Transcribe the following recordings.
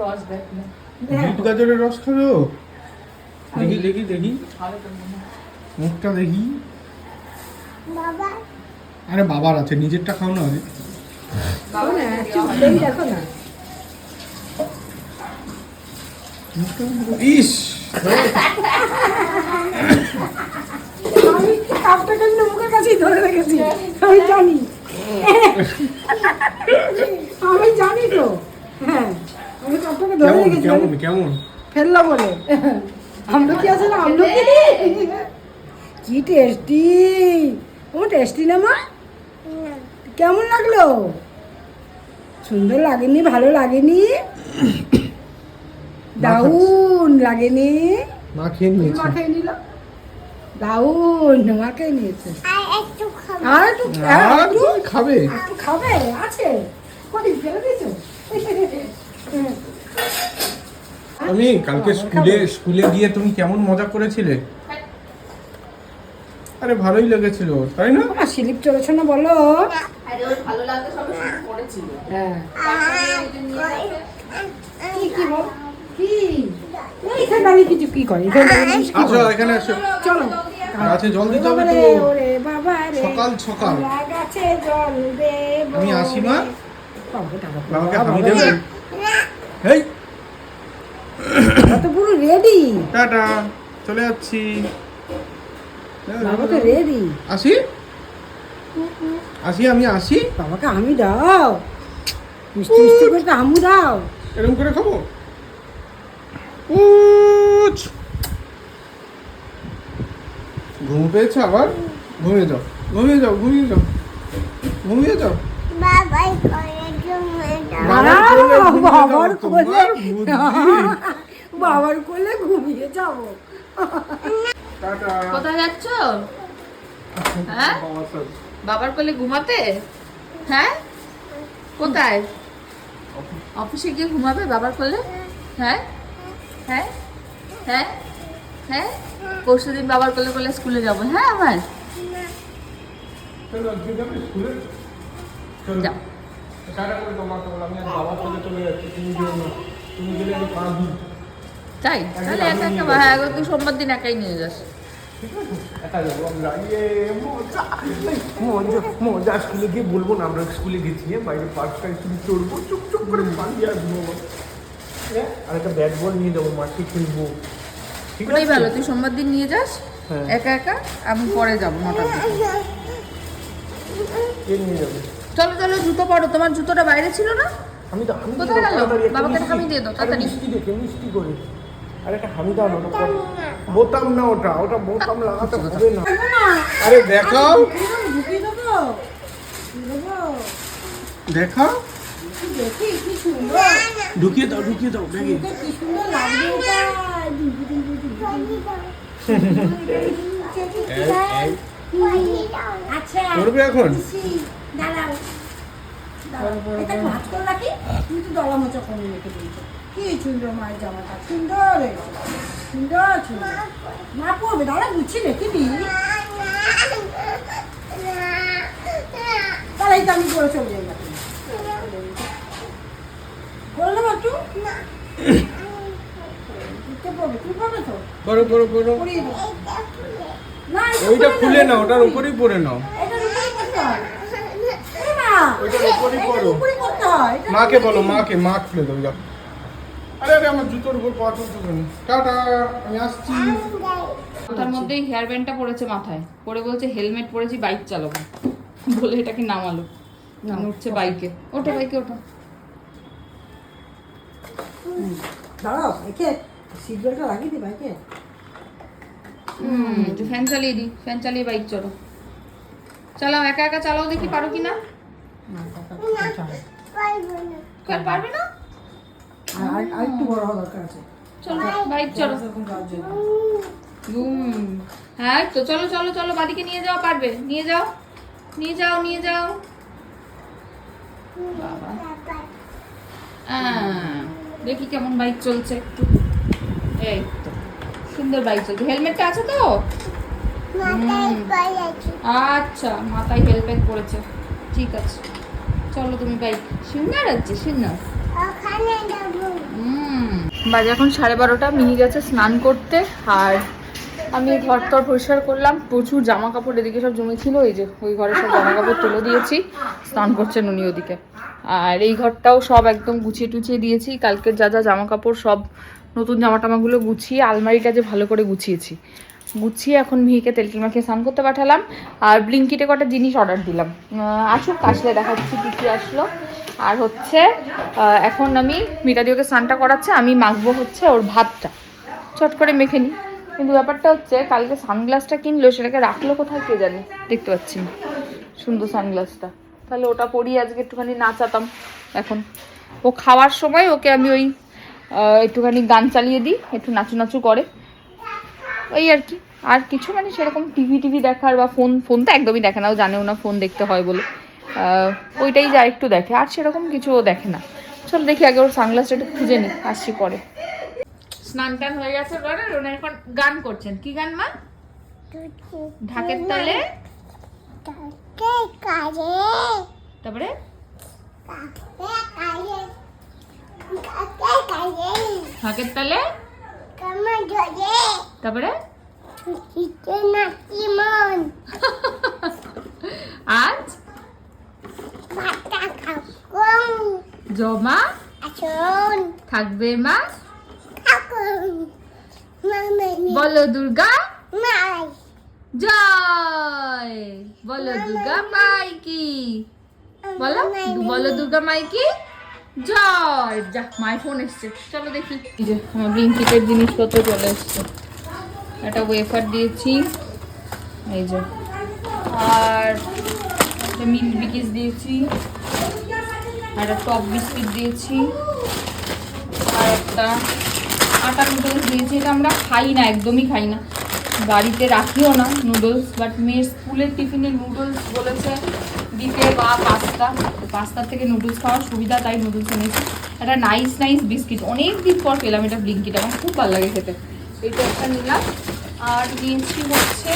রস দেখ বিট গাজরের রস খাবে ও? দেখি দেখি দেখি। মুখটা দেখি। বাবা। আরে বাবার আছে নিজেরটা খাও না। আগে বাবা না, একটু। দেখো না। ইস! আমি কাপটা কিন্তু মুখের কাছেই ধরে রেখেছি? আমি জানি। আমি জানি তো। হ্যাঁ। আমি কাপটাকে ধরে কেমন কেমন কেমন? ফেলল বলে আমলকি আছে না আমলকি? কি টেস্টি ও টেস্টি না মা? কেমন লাগল? সুন্দর লাগেনি ভালো লাগেনি? দাউন লাগেনি। মা খেয়ে নিয়েছে। মা খেয়ে নিল? দাউন মা খেয়ে নিয়েছে। আর একটু খাব। আর একটু খাবে। একটু খাবে আছে। ফেলে দিয়েছ? আমি কালকে স্কুলে স্কুলে গিয়ে তুমি কেমন মজা করেছিলে? আরে ভালোই লেগেছিল তাই না? আমার স্লিপ চলেছে না বলো? আরে ওর ভালো লাগতো সবে করেছিল। হ্যাঁ। কি কি বল? কি? এইখানে দাঁড়িয়ে কিছু কি করে? এখানে দাঁড়িয়ে আসো এখানে আসো চলো। গাছে জল দিতে হবে তো। ওরে বাবা রে সকাল সকাল। গাছে জল দেব। আমি আসি মা? বাবাকে টাকা বাবাকে রে। দেবে? হেই। তো পুরো রেডি টাটা চলে যাচ্ছি। বাবা তো রেডি আসি? আসি আমি আসি? বাবাকে আমি দাও। মিষ্টি মিষ্টি করে তো আমু দাও। এরকম করে খাব? উচ। ঘুম পেয়েছে আবার? ঘুমিয়ে যাও ঘুমিয়ে যাও ঘুমিয়ে যাও ঘুমিয়ে যাও। বাবাই বাবার কোলে ঘুমিয়ে বাবার কোলে ঘুমিয়ে যাব। কোথায় যাচ্ছ? হ্যাঁ? বাবার। কোলে ঘুমাতে? হ্যাঁ? কোথায়? অফিসে গিয়ে ঘুমাবে বাবার কোলে? হ্যাঁ? হ্যাঁ? হ্যাঁ? হ্যাঁ? পরশু দিন বাবার কোলে কোলে স্কুলে যাব হ্যাঁ আমার? চলো, আজকে যাবে স্কুলে? চলো। যাও। করে বলো, আমি আজ বাবার সাথে চলে যাচ্ছি তুমি যেও না তুমি গেলে আমি কাঁদবো তাই? তাহলে একা একা হ্যাঁ তুই সোমবার দিন একাই নিয়ে যাস। ইয়ে মজা। স্কুলে গিয়ে বলব না আমরা স্কুলে গেছি বাইরে পার্কটায় শুধু চড়বো চুপ চুপ করে পালিয়ে আসব আবার। আর একটা ব্যাট বল নিয়ে যাব মাঠে খেলব। ঠিক ওটাই ভালো তুই সোমবার দিন নিয়ে যাস হ্যাঁ। একা একা আমি পরে যাব নটার দিকে। নিয়ে যাবে। চলো চলো জুতো পরো তোমার জুতোটা বাইরে ছিল না আমি তো আমি কোথায় গেল? বাবাকে হামি দিয়ে দাও, তাড়াতাড়ি। মিষ্টি দেখে মিষ্টি করে আরে একটা হামি দাও না বোতাম না ওটা ওটা বোতাম লাগাতে হবে না আরে দেখাও ঢুকিয়ে দেখাও দেখি কি সুন্দর ঢুকিয়ে দাও ঢুকিয়ে দাও। আচ্ছা করবে এখন দাঁড়াও। দাঁড়াও, এটা ভাঁজ করে রাখি তুমি তো দলা মোচা করে রেখে দিয়েছ। কি সুন্দর মায়ের জামাটা? সুন্দর। সুন্দর সুন্দর মা পড়বে দাঁড়া গুছি রেখে দিই তাহলে এই তো আমি করে চলে যাই। করে একটু করো করো করো ওইটা খুলে খুলে নাও ওটার উপরেই পরে নাও। এটার উপরেই মাকে বলো মাকে মা খুলে যাও। আরে আরে আমার জুতোর উপর পা তুলতে টাটা আমি আসছি। তার মধ্যেই হেয়ার ব্যান্ডটা পড়েছে মাথায়। পরে বলছে হেলমেট পরেছি বাইক চালাবো। বলে এটাকে নামালো। উঠছে বাইকে। ওঠো বাইকে ওঠো। দাঁড়াও, একে সিট বেল্টটা লাগিয়ে দি বাইকে। হুম ফ্যান চালিয়ে দিই ফ্যান চালিয়ে বাইক চলো। চালাও একা একা চালাও দেখি পারো কি না পারবে না। আর আর- আর একটু বড় হওয়া দরকার আছে। চলো বাইক চলো এরকম যাওয়ার জন্য। হুম হ্যাঁ তো চলো চলো চলো বাড়িকে নিয়ে যাও পারবে। নিয়ে যাও নিয়ে যাও নিয়ে যাও। দেখি কেমন বাইক চলছে একটু। এই তো সুন্দর বাইক চলছে। হেলমেটটা আছে তো? আচ্ছা মাথায় হেলমেট পড়েছে। ঠিক আছে। চলো তুমি বাইক সুন্দর আছে ওখানে বাজে এখন সাড়ে বারোটা মিহি গেছে স্নান করতে আর আমি ঘর টর পরিষ্কার করলাম। প্রচুর জামা কাপড় এদিকে সব জমেছিল এই যে ওই ঘরে সব জামা কাপড় তুলে দিয়েছি স্নান করছেন উনি ওদিকে। আর এই ঘরটাও সব একদম গুছিয়ে টুছিয়ে দিয়েছি কালকের যা যা জামা কাপড় সব নতুন জামা টামাগুলো গুছিয়ে আলমারিটা যে ভালো করে গুছিয়েছি। গুছিয়ে এখন মিহিকে তেলকি মাখিয়ে স্নান করতে পাঠালাম। আর ব্লিঙ্কিটে কটা জিনিস অর্ডার দিলাম। আসুক, আসলে দেখাচ্ছি কী কী আসলো। আর হচ্ছে এখন আমি মিতাদি ওকে স্নানটা করাচ্ছে, আমি মাখবো হচ্ছে ওর ভাতটা। চট করে মেখে নিই। কিন্তু ব্যাপারটা হচ্ছে, কালকে সানগ্লাসটা কিনলো, সেটাকে রাখল কোথায় কে জানে? দেখতে পাচ্ছি সুন্দর সানগ্লাসটা। তাহলে ওটা পরিয়ে আজকে একটুখানি নাচাতাম। এখন ও খাওয়ার সময় ওকে আমি ওই একটুখানি গান চালিয়ে দিই, একটু নাচু নাচু করে। ওই আর কি। আর কিছু মানে সেরকম টিভি টিভি দেখার বা ফোন ফোন তো একদমই দেখে না। ও জানেও না ফোন দেখতে হয় বলে। ওইটাই যা একটু দেখে। আর সেরকম কিছু ও দেখে না। চল দেখি আগে ওর সানগ্লাসটা একটু খুঁজে নি, আসছি পরে। স্নান টান হয়ে গেছে ওনার এখন গান করছেন। কি গান, মা? ঢাকের তালে। তারপরে? ঢাকের তালে? তারপরে? মন? আজ জমা? থাকবে মা? বলো দুর্গা। মাই। জয়। বলো দুর্গা মাই কি বলো বলো দুর্গা মাই কি জয়। যা মাই ফোন এসছে। চলো দেখি। আমার ব্লিঙ্কিটের জিনিসপত্র চলে এসছে। একটা ওয়েফার দিয়েছি। এই যে। আর মিল্ক বিকিস দিয়েছি। একটা টপ বিস্কিট দিয়েছি। আর একটা আটা নুডলস দিয়েছি। এটা আমরা খাই না, একদমই খাই না। বাড়িতে রাখিও না নুডলস বাট মেয়ের স্কুলের টিফিনে নুডলস বলেছে, দিতে বা পাস্তা। পাস্তার থেকে নুডলস খাওয়ার সুবিধা তাই নুডলস এনেছি। একটা নাইস নাইস বিস্কিট। অনেক দিন পর পেলাম এটা ব্লিঙ্কিট, আমার খুব ভালো লাগে খেতে। এইটা একটা নিলাম। আর নিয়েছি হচ্ছে,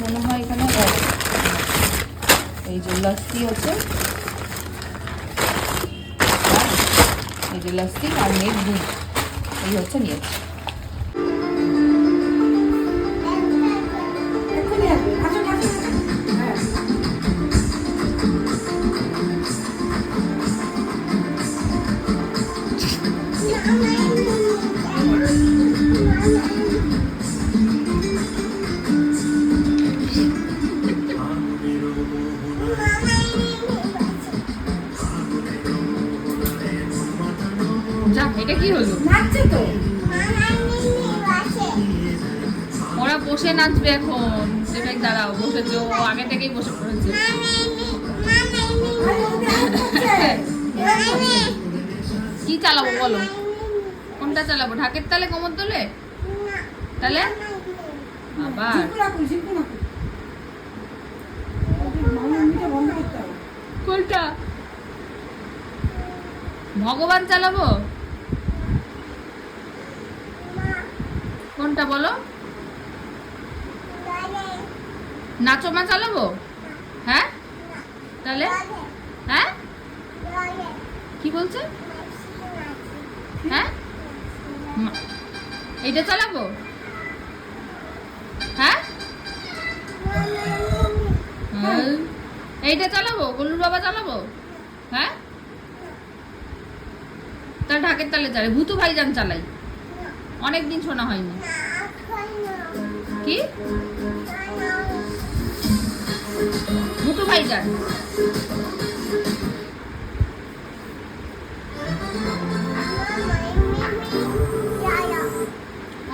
মনে হয় এখানে এই যে লস্যি হচ্ছে। এই যে লস্যি আর মেঘ দুধ, এই হচ্ছে নিয়েছি কোনটা ভগবান চালাবো? কোনটা বলো? নাচো মা চালাবো? হ্যাঁ? তাহলে? হ্যাঁ? কি বলছে? হ্যাঁ? এইটা চালাবো? এইটা চালাবো? গলুর বাবা চালাবো? হ্যাঁ? তার ঢাকের তালে চালাই। ভূতু ভাইজান চালাই। অনেকদিন শোনা হয়নি। কি? ভূতু ভাইজান।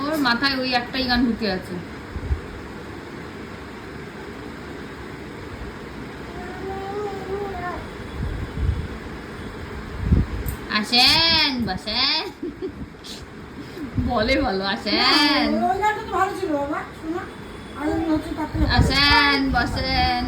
ওর মাথায় ওই একটাই গান ঢুকে আছে। আসেন বসেন। বলে আসেন। ভালো তাকে আসেন, বসেন।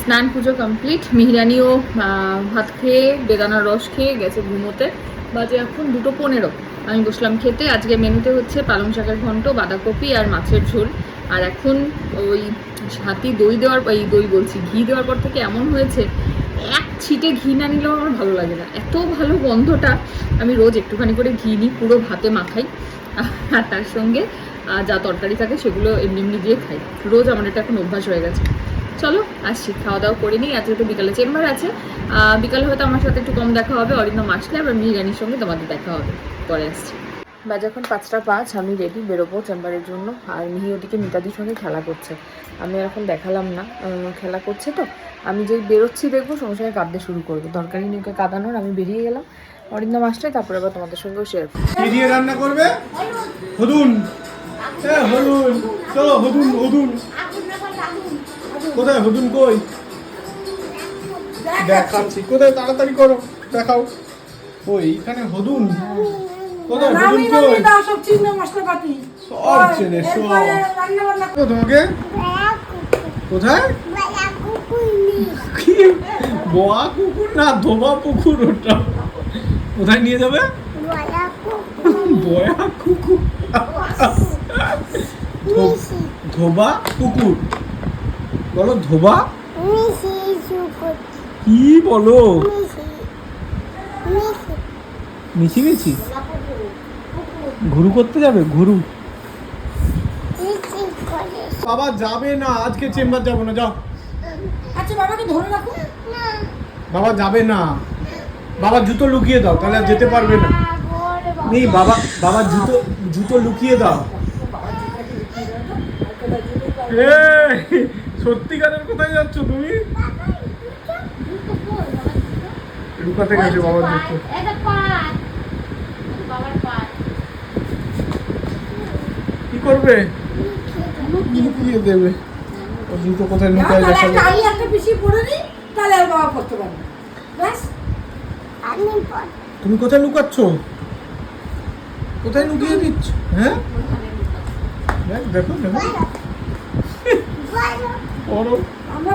স্নান পুজো কমপ্লিট মিহিরানিও ভাত খেয়ে, বেদানার রস খেয়ে গেছে ঘুমোতে। বাজে এখন দুটো পনেরো। আমি বসলাম খেতে। আজকে মেনুতে হচ্ছে পালং শাকের ঘন্ট, বাঁধাকপি আর মাছের ঝোল। আর এখন ওই হাতি দই দেওয়ার এই দই বলছি, ঘি দেওয়ার পর থেকে এমন হয়েছে, এক ছিটে ঘি না নিলেও আমার ভালো লাগে না। এত ভালো গন্ধটা। আমি রোজ একটুখানি করে ঘি নিই, পুরো ভাতে মাখাই। আর তার সঙ্গে যা তরকারি থাকে সেগুলো এমনি এমনি দিয়ে খাই। রোজ আমার এটা এখন অভ্যাস হয়ে গেছে। চলো আসছি খাওয়া দাওয়া করে নিই আজকে তো বিকালে চেম্বার আছে। বিকালে হয়তো আমার সাথে একটু কম দেখা হবে অরিন্দম আসলে আবার মিহিরানির সঙ্গে তোমাদের দেখা হবে। পরে আসছি। বাজে এখন পাঁচটা পাঁচ আমি রেডি বেরোবো চেম্বারের জন্য আর মিহি ওদিকে মিতাদির সঙ্গে খেলা করছে। আমি এখন দেখালাম না খেলা করছে তো। আমি যেই বেরোচ্ছি দেখব সঙ্গে সঙ্গে কাঁদতে শুরু করবে। দরকারি নিউকে কাঁদানোর আমি বেরিয়ে গেলাম। অরিন্দম আসলে তারপরে আবার তোমাদের সঙ্গেও শেয়ার কি দিয়ে রান্না করবে? হদুন হ্যাঁ হদুন চলো হদুন হদুন কোথায় হদুন কই? দেখাচ্ছি। কোথায়? তাড়াতাড়ি করো দেখাও। ওই এখানে হদুন কোথায় হদুন কই? সব চিংড়ি মশলাপাতি। সব সব। তোমাকে? কোথায়? কুকুর বোয়া কুকুর না ধোবা পুকুর ওটা? কোথায় নিয়ে যাবে? কুকুর। বয়া কুকুর। ধোবা পুকুর বলো ধোবা? কি বলো? মিছি মিছি? ঘুরু করতে যাবে? ঘুরু। বাবা যাবে না আজকে চেম্বার যাব না যাও। আচ্ছা বাবাকে ধরে রাখো। বাবা যাবে না। বাবা জুতো লুকিয়ে দাও তাহলে আর যেতে পারবে না। নেই বাবা বাবা জুতো জুতো লুকিয়ে দাও। সত্যিকারের কোথায় যাচ্ছ তুমি? লুকাতে গেছে বাবার পাট কি করবে? লুকিয়ে দেবে। ও জুতো কোথায় লুকায় তাহলে গেছে আমি একটা পিসি পরে নিই তাহলে আর বাবা করতে পারবে ব্যাস। আমি তুমি কোথায় লুকাচ্ছ? কোথায় লুকিয়ে দিচ্ছ? হ্যাঁ? দেখ, দেখো দেখো। আমরা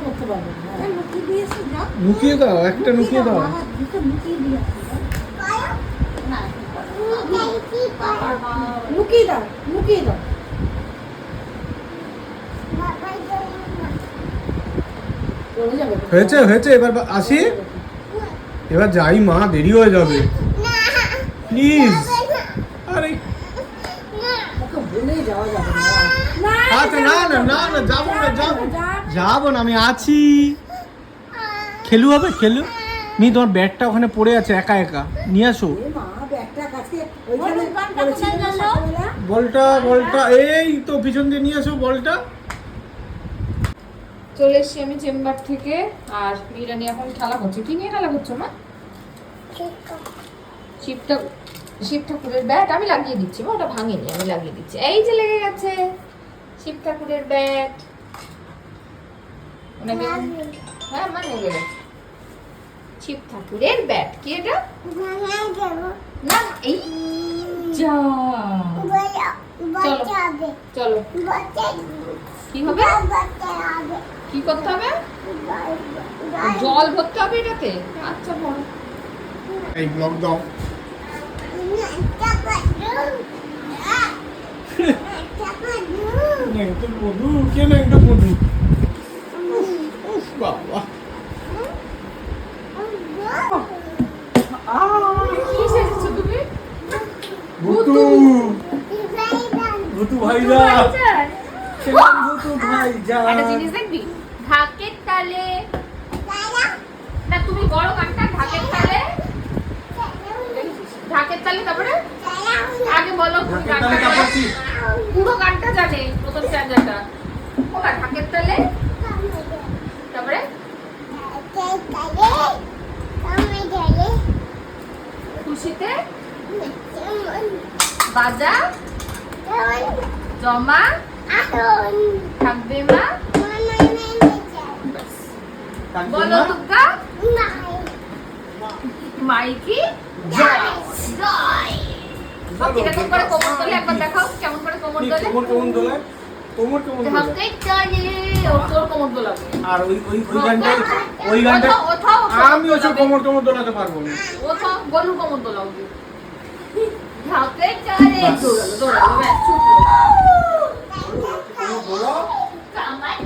করতে পারবে হ্যাঁ, লুকিয়ে দিয়েছি যা। লুকিয়ে দাও একটা লুকিয়ে দাও। লুকিয়ে দিয়েছি লুকিয়ে লুকিয়ে হয়েছে হয়েছে এবার আসি? এবার যাই মা দেরি হয়ে যাবে। প্লিজ আরে ওকে বলেই যাওয়া যাবে না না আচ্ছা না না না না যাব না যাব। যাব না আমি আছি। খেলু হবে খেলু। মি তোমার ব্যাগটা ওখানে পড়ে আছে একা একা। নিয়ে আসো। এ মা ব্যাগটা কাছে ওইখানে পড়েছিল না সকালবেলা বলটা বলটা এই তো পিছন দিয়ে নিয়ে আসো বলটা। চলে এসছি আমি চেম্বার থেকে আর মিরানি এখন খেলা করছে। কি নিয়ে খেলা করছ মা? শিব ঠাকুরের ব্যাট আমি লাগিয়ে দিচ্ছি মা ওটা ভাঙেনি আমি লাগিয়ে দিচ্ছি। এই যে লেগে গেছে। শিব ঠাকুরের ব্যাট হ্যাঁ আমার লেগে শিব ঠাকুরের ব্যাট কি এটা? না এই যা। বড় চলো কি হবে? কি করতে হবে? জল ভরতে হবে এটাতে? আচ্ছা বড় এই ব্লগ দাও একটা মধু কেন একটা মধু বাবা কি সেজেছো তুমি ভুতু ভুতু ভাইজা ভুতু ভাইজা একটা জিনিস দেখবি ঢাকের তালে না তুমি বড় গানটা ঢাকের তালে ঢাকের তালে তারপরে আগে বলো গানটা বলো। পুরো গানটা জানে প্রথম স্ট্যান্ডারটা ওটা ঢাকের তালে তারপরে? খুশিতে? বাজা? জমা? থাকবে মা? বলো দুর্গা মাইকি? সব কীরকম করে কোমর একবার দেখাও কেমন করে কোমর দোলে? কোমর? হাতে চলে কোমর দোলাবে। আর ওই ওই ওই গানটা ওই গানটা ওঠাও, ওঠাও, আমি ওসব কোমর টোমর দোলাতে পারব না। ও তো কোমর দোলাও হাতে চলে ব্যাস কোমর কামার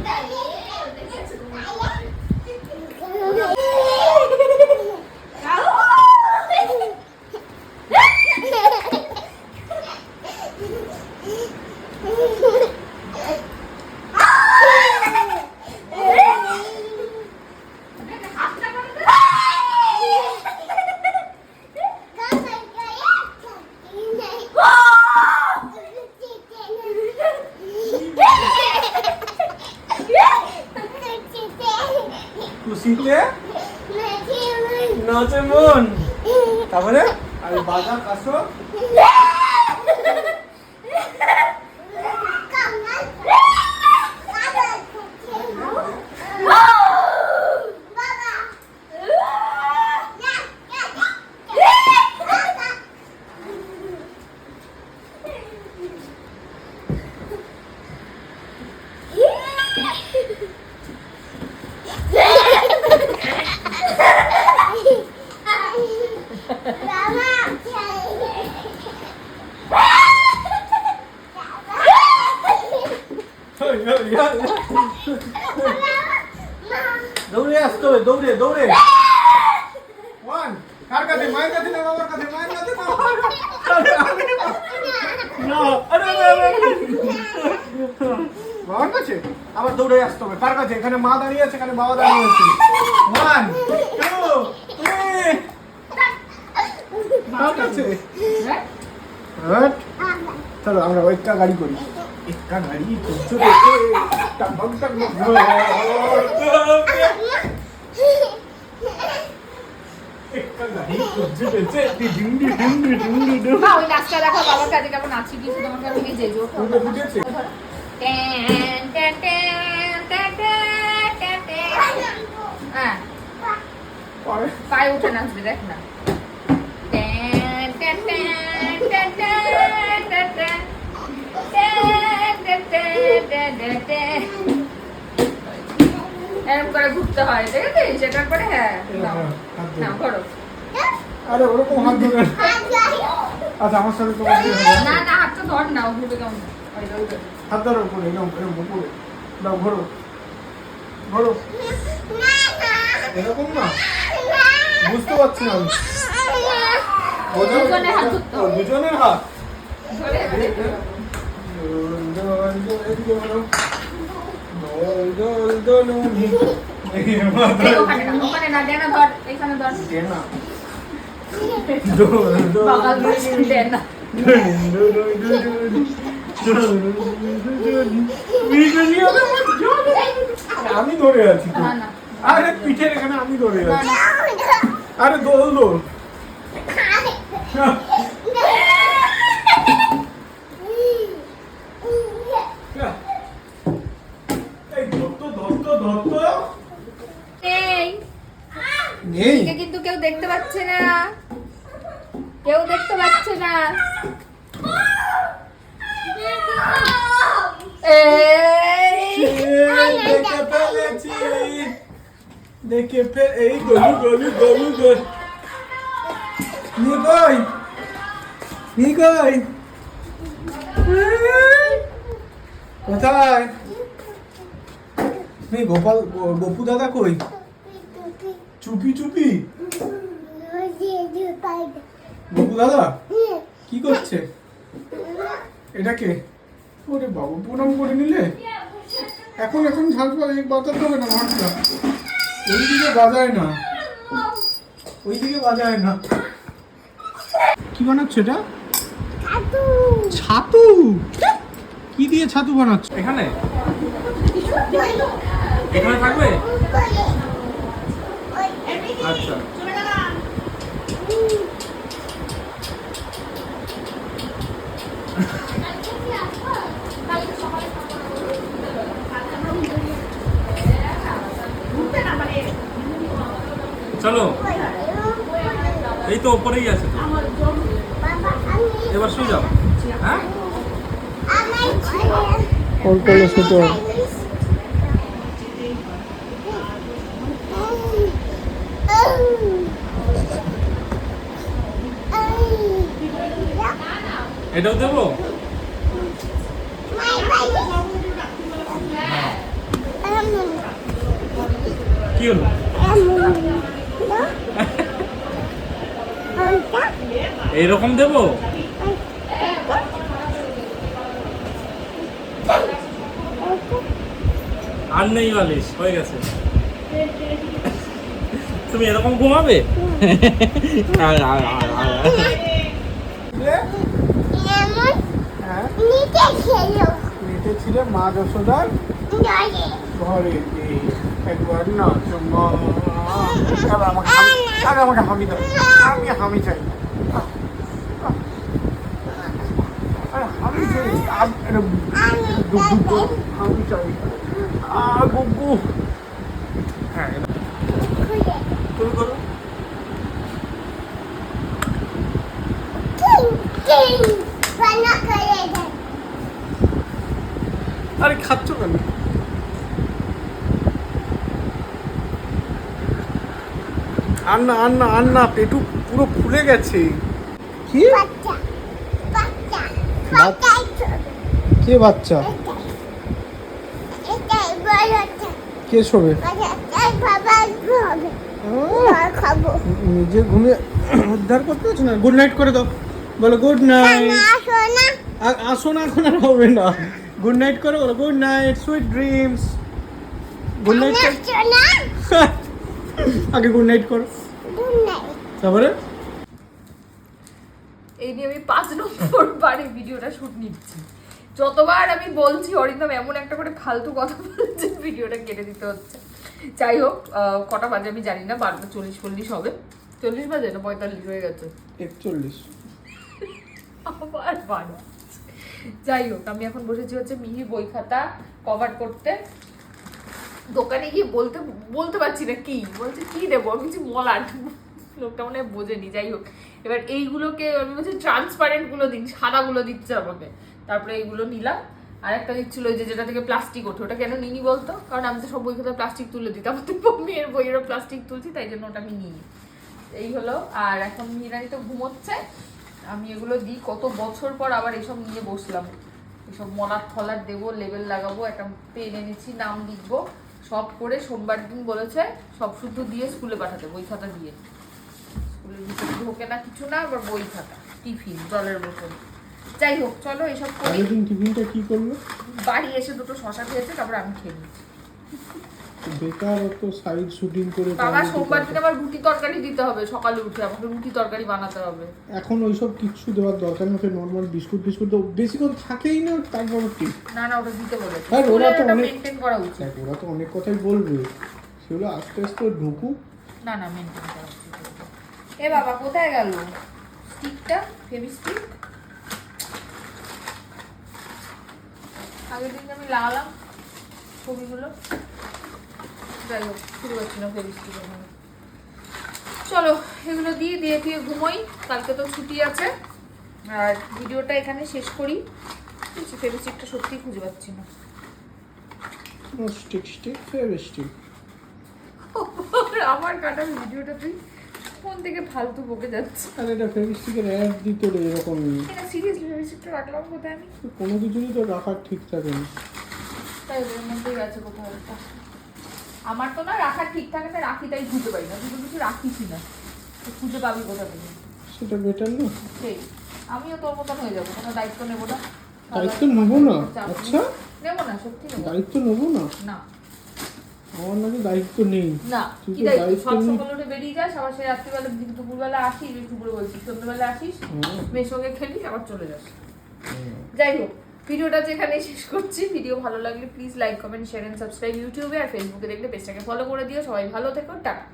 এখানে মা দাঁড়িয়ে আছে এখানে বাবা দাঁড়িয়ে আছে। ওয়ান টু চলো আমরা একটা গাড়ি করি। একটা গাড়ি করছ দেখো। বাবার কাছে কিছু এরকম করে ঘুরতে হয় দেখেছিস সেটার পরে হ্যাঁ তো ধর না ঘুরবে বলো। এরকম না? বুঝতে পারছি না দুজনের হাত ওখানে না দেনা ধর এখানে ধর। দেনা। দেনা। আমি ধরে আছি তো। আরে পিঠের এখানে আমি ধরে আছি। আরে দোল দোল। কিন্তু কেউ দেখতে পাচ্ছে না। কেউ দেখতে পাচ্ছে না। এ দেখে ফেলেছি। দেখে ফেল এই গলু গলু গলু গল নিকই নিকই কোথায়? নেই গোপাল গপু দাদা কই? চুপি চুপি। গপু দাদা, কি করছে? এটা কে? ওরে বাবু, প্রণাম করে নিলে? এখন এখন ঝাল বাজাতে হবে না ঘণ্টা ওইদিকে বাজায় না। ওইদিকে বাজায় না। কি বানাচ্ছ এটা? ছাতু? কি দিয়ে ছাতু বানাচ্ছ? এখানে? এখানে থাকবে? আচ্ছা। চলো। এই তো ওপরেই আছে এবার শুয়ে যাও। হ্যাঁ? ওর কোলে শুতে হবে। এটাও দেবো? কি হলো? এইরকম দেবো? আর নেই বালিশ হয়ে গেছে। তুমি এরকম ঘুমাবে। হ্যাঁ। নিচে খেলো। নিতে ছিল মা যশোদার। ঘরে একবার না চুম্মা আরে আমাকে আমাকে হামি দাও। আমি হামি চাই আরে হামি চাই আম- চাই আ গুগু। হ্যাঁ খুলে করো। আরে খাচ্ছ কেন? আন্না আন্না আন্না পেটু পুরো ফুলে গেছে। কি? বাচ্চা বাচ্চা বাচ- বাচ্চা কে বাচ্চা? কে শোবে? নিজে ঘুমিয়ে উদ্ধার করতে পারছ না? গুড নাইট করে দাও। বলো গুড নাইট আসো না। এখন আর হবে না। গুড নাইট করো বলো good night sweet dreams good night আগে গুড নাইট করো। তারপরে? এই নিয়ে আমি পাঁচ নম্বর বারে ভিডিওটা শুট নিচ্ছি। যতবার আমি বলছি অরিন্দম এমন একটা করে ফালতু কথা বলছে ভিডিওটা কেটে দিতে হচ্ছে। যাই হোক কটা বাজে আমি জানি না বারোটা চল্লিশ চল্লিশ হবে। চল্লিশ বাজে না পঁয়তাল্লিশ হয়ে গেছে। একচল্লিশ। আবার বারো যাই হোক আমি এখন বসেছি হচ্ছে মিহি বই খাতা কভার করতে। দোকানে গিয়ে বলতে বলতে পারছি না কি। বলছে, কি দেবো? আমি কিছু মলাট লোকটা মনে হয় বোঝেনি, যাই হোক। এবার এইগুলোকে আমি বলছি ট্রান্সপারেন্টগুলো দিন, সাদাগুলো দিচ্ছে আমাকে। তারপরে এইগুলো নিলাম। আর একটা দিচ্ছিল যে, যেটা থেকে প্লাস্টিক ওঠে। ওটা কেন নিনি বলতো? কারণ আমি তো সব বই খাতা প্লাস্টিক তুলে দিতাম। তো মেয়ের বইয়েরও প্লাস্টিক তুলছি, তাই জন্য ওটা আমি নিই এই হলো। আর এখন মিরানি তো ঘুমোচ্ছে। আমি এগুলো দিই। কত বছর পর আবার এসব নিয়ে বসলাম। এসব মলার থলার দেবো লেবেল লাগাবো, একটা পেন এনেছি, নাম লিখব। সব করে সোমবার দিন বলেছে সব শুদ্ধ দিয়ে স্কুলে পাঠাতে বই খাতা দিয়ে। স্কুলের ভিতরে ঢোকে না কিছু না আবার বই খাতা টিফিন জলের বোতল। যাই হোক চলো এসব করে। টিফিনটা কি করল? বাড়ি এসে দুটো শশা খেয়েছে তারপর আমি খেয়ে নিচ্ছি। বেকার অত সাইড শুটিং করে বাবা সোমবার দিন আবার রুটি তরকারি দিতে হবে সকালে উঠে আমাকে রুটি তরকারি বানাতে হবে। এখন ওইসব কিচ্ছু দেওয়ার দরকার নেই নর্মাল বিস্কুট বিস্কুট তো বেশিক্ষণ থাকেই না তারপর ঠিক না না ওটা দিতে বলেছে। আর ওরা তো অনেক- মেনটেন করা উচিত। ওরা তো অনেক কথাই বলবে। সেগুলো আস্তে আস্তে ঢুকুক। না না মেনটেন করা উচিত। এ বাবা কোথায় গেল? স্টিকটা ফেভিস্টিক আগের দিন আমি লাগালাম ছবিগুলো। যাই হোক শুরু করছি না ফেভিস্টিক ওখানে চলো এগুলো দিয়ে দিয়ে দিয়ে ঘুমোই। কালকে তো ছুটি আছে। আর ভিডিওটা এখানে শেষ করি। ফেভিস্টিকটা সত্যিই খুঁজে পাচ্ছি না। স্টিক স্টিক ফেভার স্টিক আমার কাটা ভিডিওটা তুই ফোন থেকে ফালতু বকে যাচ্ছে আর এটা ফেভার স্টিকের অ্যাড দিত রে এরকমই এটা সিরিয়াসলি ফেভিস্টিকটা রাখলাম কোথায় আমি? কোনো কিছুরই তো রাখার ঠিক থাকে না। তাই ওদের মধ্যেই আছে কোথাও একটা। আমার তো না রাখার ঠিক থাকে না রাখি তাই খুঁজে পাই না। দুটো কিছু রাখিছি না? খুঁজে পাবি কোথা থেকে? সেটা বেটার না? সেই। আমিও তোর মতন হয়ে যাব কোনো দায়িত্ব নেব না। দায়িত্ব নেব না? আচ্ছা। নেব না সত্যি নেব। দায়িত্ব নেব না? না। আমার নাকি দায়িত্ব নেই। না কি দায়িত্ব? সব। সকালে উঠে বেরিয়ে যাস আবার সেই রাত্রিবেলা দুপুরবেলা আসিস একটু করে বলছিস সন্ধ্যেবেলা আসিস হ্যাঁ। মেয়ের সঙ্গে খেলিস আবার চলে যাস। যাই হোক। ভিডিওটা যেখানে শেষ করছি, ভিডিও ভালো লাগলে please like comment share and subscribe ইউটিউবে আর ফেসবুকে দেখলে পেজটাকে ফলো করে দিও। সবাই ভালো থেকো, টাটা।